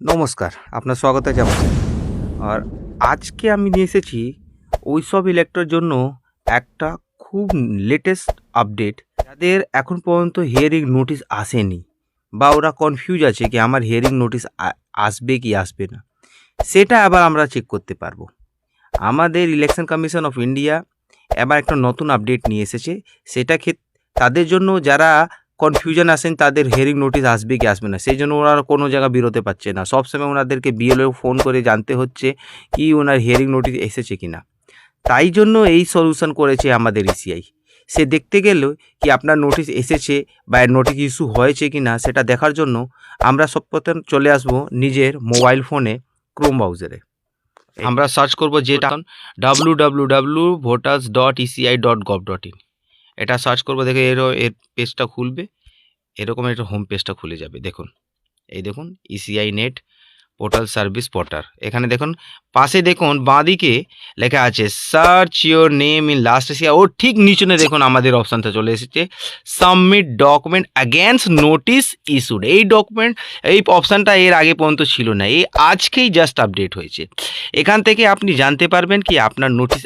নমস্কার, আপনার স্বাগত জানাই আর আজকে আমি নিয়ে এসেছি ওই সব ইলেক্ট্রোর জন্য একটা খুব লেটেস্ট আপডেট যাদের এখন পর্যন্ত হিয়ারিং নোটিশ আসেনি বা ওরা কনফিউজ আছে কি আমার হিয়ারিং নোটিশ আসবে কি আসবে না। সেটা আবার আমরা চেক করতে পারব। আমাদের ইলেকশন কমিশন অফ ইন্ডিয়া এবার একটা নতুন আপডেট নিয়ে এসেছে। সেটা ক্ষেত তাদের জন্য যারা কনফিউশন আসেন তাদের হিয়ারিং নোটিশ আসবে কি আসবে না। সেই জন্য ওনারা কোনো জায়গা বেরোতে পারছে না। সবসময় ওনাদেরকে বিএলও ফোন করে জানতে হচ্ছে কি ওনার হেয়ারিং নোটিশ এসেছে কি না তাই জন্য এই সলিউশন করেছে আমাদের ইসিআই সে দেখতে গেলেও কি আপনার নোটিশ এসেছে বা নোটিশ ইস্যু হয়েছে কি না সেটা দেখার জন্য আমরা সব প্রথম চলে আসব নিজের মোবাইল ফোনে ক্রোম ব্রাউজারে আমরা সার্চ করব যেটা W W W voters dot ECI dot gov dot in এটা সার্চ করব, দেখে এর এর পেজটা খুলবে। এরকম একটা হোম পেজটা খুলে যাবে, দেখুন। এই দেখুন ECI net portal service portal এখানে দেখুন, পাশে দেখুন, বাঁদিকে লেখা আছে search your name in last Asia ওর ঠিক নিচনে দেখুন, আমাদের অপশানটা চলে এসেছে। Submit document against notice issued এই ডকুমেন্ট এই অপশানটা এর আগে পর্যন্ত ছিল না। এই আজকেই জাস্ট আপডেট হয়েছে। এখান থেকে আপনি জানতে পারবেন কি আপনার নোটিশ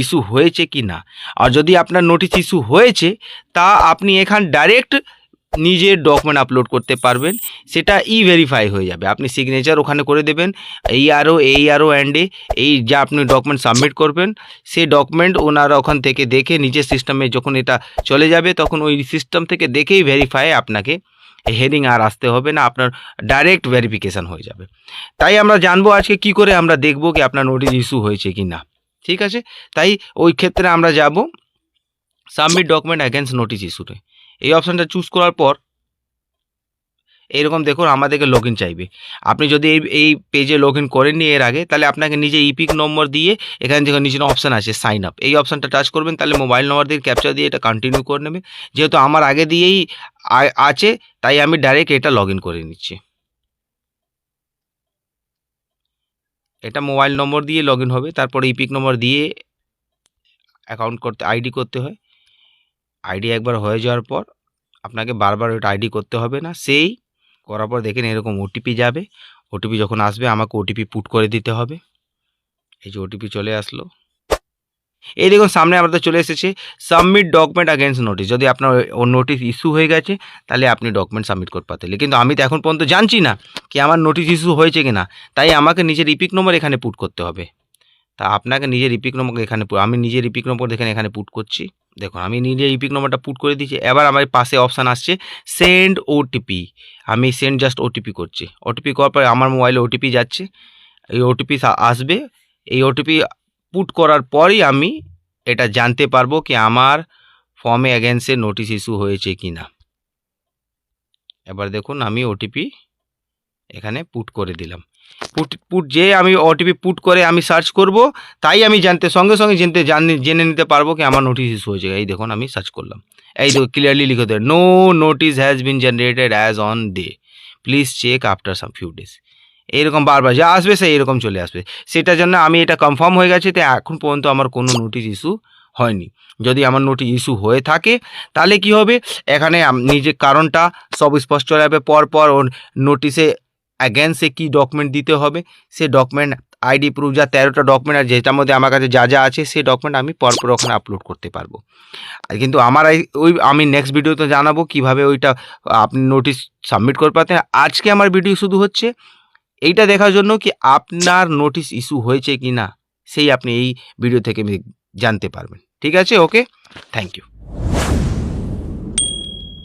ইস্যু হয়েছে কি না? আর যদি আপনার নোটিশ ইস্যু হয়েছে, তা আপনি এখান ডাইরেক্ট নিজের ডকুমেন্ট আপলোড করতে পারবেন। সেটা ই ভেরিফাই হয়ে যাবে। আপনি সিগনেচার ওখানে করে দেবেন। এই আরও এই আরও অ্যান্ডে এই যা আপনি ডকুমেন্ট সাবমিট করবেন, সেই ডকুমেন্ট ওনারা ওখান থেকে দেখে নিজের সিস্টেমে যখন এটা চলে যাবে, তখন ওই সিস্টেম থেকে দেখেই ভেরিফাই আপনাকে। হেডিং আর আসতে হবে না, আপনার ডাইরেক্ট ভেরিফিকেশান হয়ে যাবে। তাই আমরা জানব আজকে কি করে আমরা দেখব কি আপনার নোটিশ ইস্যু হয়েছে কি না। ঠিক আছে? তাই ওই ক্ষেত্রে আমরা যাব সাবমিট ডকুমেন্ট অ্যাগেন্স্ট নোটিশ ইস্যুতে এই অপশানটা চুজ করার পর এইরকম দেখুন আমাদেরকে লগ চাইবে। আপনি যদি এই এই পেজে লগ ইন করেননি এর আগে, তাহলে আপনাকে নিজে ইপিক নম্বর দিয়ে এখানে দেখুন নিচে অপশান আছে সাইন আপ এই অপশানটা টাচ করবেন, তাহলে মোবাইল নম্বর দিয়ে ক্যাপচার দিয়ে এটা কন্টিনিউ করে নেবে। যেহেতু আমার আগে দিয়েই আছে, তাই আমি ডাইরেক্ট এটা লগ করে নিচ্ছি। এটা মোবাইল নম্বর দিয়ে লগ হবে, তারপরে ইপিক নম্বর দিয়ে অ্যাকাউন্ট করতে আইডি করতে হয়। আইডি একবার হয়ে যাওয়ার পর আপনাকে বারবার ওইটা আইডি করতে হবে না। সেই করার পর দেখেন এরকম ওটিপি যাবে। ওটিপি যখন আসবে, আমাকে ওটিপি পুট করে দিতে হবে। এই যে ওটিপি চলে আসলো। এই দেখুন, সামনে আমাদের চলে এসেছে। সাবমিট ডকুমেন্ট অ্যাগেন্স্ট নোটিস যদি আপনার ও নোটিশ ইস্যু হয়ে গেছে, তাহলে আপনি ডকুমেন্ট সাবমিট করতে পারতেন কিন্তু আমি তো এখন পর্যন্ত জানছি না কি আমার নোটিশ ইস্যু হয়েছে কি না তাই আমাকে নিজের ইপিক নম্বর এখানে পুট করতে হবে। তা আপনাকে নিজের ইপিক নম্বর এখানে আমি নিজের ইপিক নম্বর এখানে এখানে পুট করছি। দেখুন, আমি নিজের ইপিক নম্বরটা পুট করে দিয়েছি। এবার আমার পাশে অপশান আসছে সেন্ড ওটিপি আমি সেন্ড জাস্ট ওটিপি করছি। ওটিপি করার পরে আমার মোবাইলে ওটিপি যাচ্ছে। এই ওটিপি আসবে। এই ওটিপি পুট করার পরই আমি এটা জানতে পারব কি আমার ফর্মে অ্যাগেন্সে নোটিশ ইস্যু হয়েছে কি না। এবার দেখুন আমি ওটিপি এখানে পুট করে দিলাম। পুট পুট যে আমি ওটিপি পুট করে আমি সার্চ করব, তাই আমি জানতে, সঙ্গে সঙ্গে জানতে জানি নিতে পারব কি আমার নোটিশ ইস্যু হয়েছে। এই দেখুন আমি সার্চ করলাম। এই দেখো ক্লিয়ারলি লিখে দেয় no notice has been generated as on day please check after some few days এইরকম বারবার যা আসবে সে এরকম চলে আসবে। সেটার জন্য আমি এটা কনফার্ম হয়ে গেছে তো এখন পর্যন্ত আমার কোনো নোটিশ ইস্যু হয়নি। যদি আমার নোটিশ ইস্যু হয়ে থাকে, তাহলে কি হবে? এখানে নিজের কারণটা সব স্পষ্ট হয়ে যাবে পর পর ওর নোটিশে অ্যাগেন্সে কী ডকুমেন্ট দিতে হবে? সে ডকুমেন্ট আইডি প্রুফ যা তেরোটা ডকুমেন্ট আর যেটার মধ্যে আমার কাছে যা যা আছে সেই ডকুমেন্ট আমি পরপর ওখানে আপলোড করতে পারব। কিন্তু আমার ওই, আমি নেক্সট ভিডিওতে জানাব কীভাবে ওইটা, আপনি নোটিশ সাবমিট করতে পারতেন। আজকে আমার ভিডিও শুধু হচ্ছে। এইটা দেখার জন্য কি আপনার নোটিশ ইস্যু হয়েছে কি না সেই আপনি এই ভিডিও থেকে জানতে পারবেন। ঠিক আছে? Okay thank you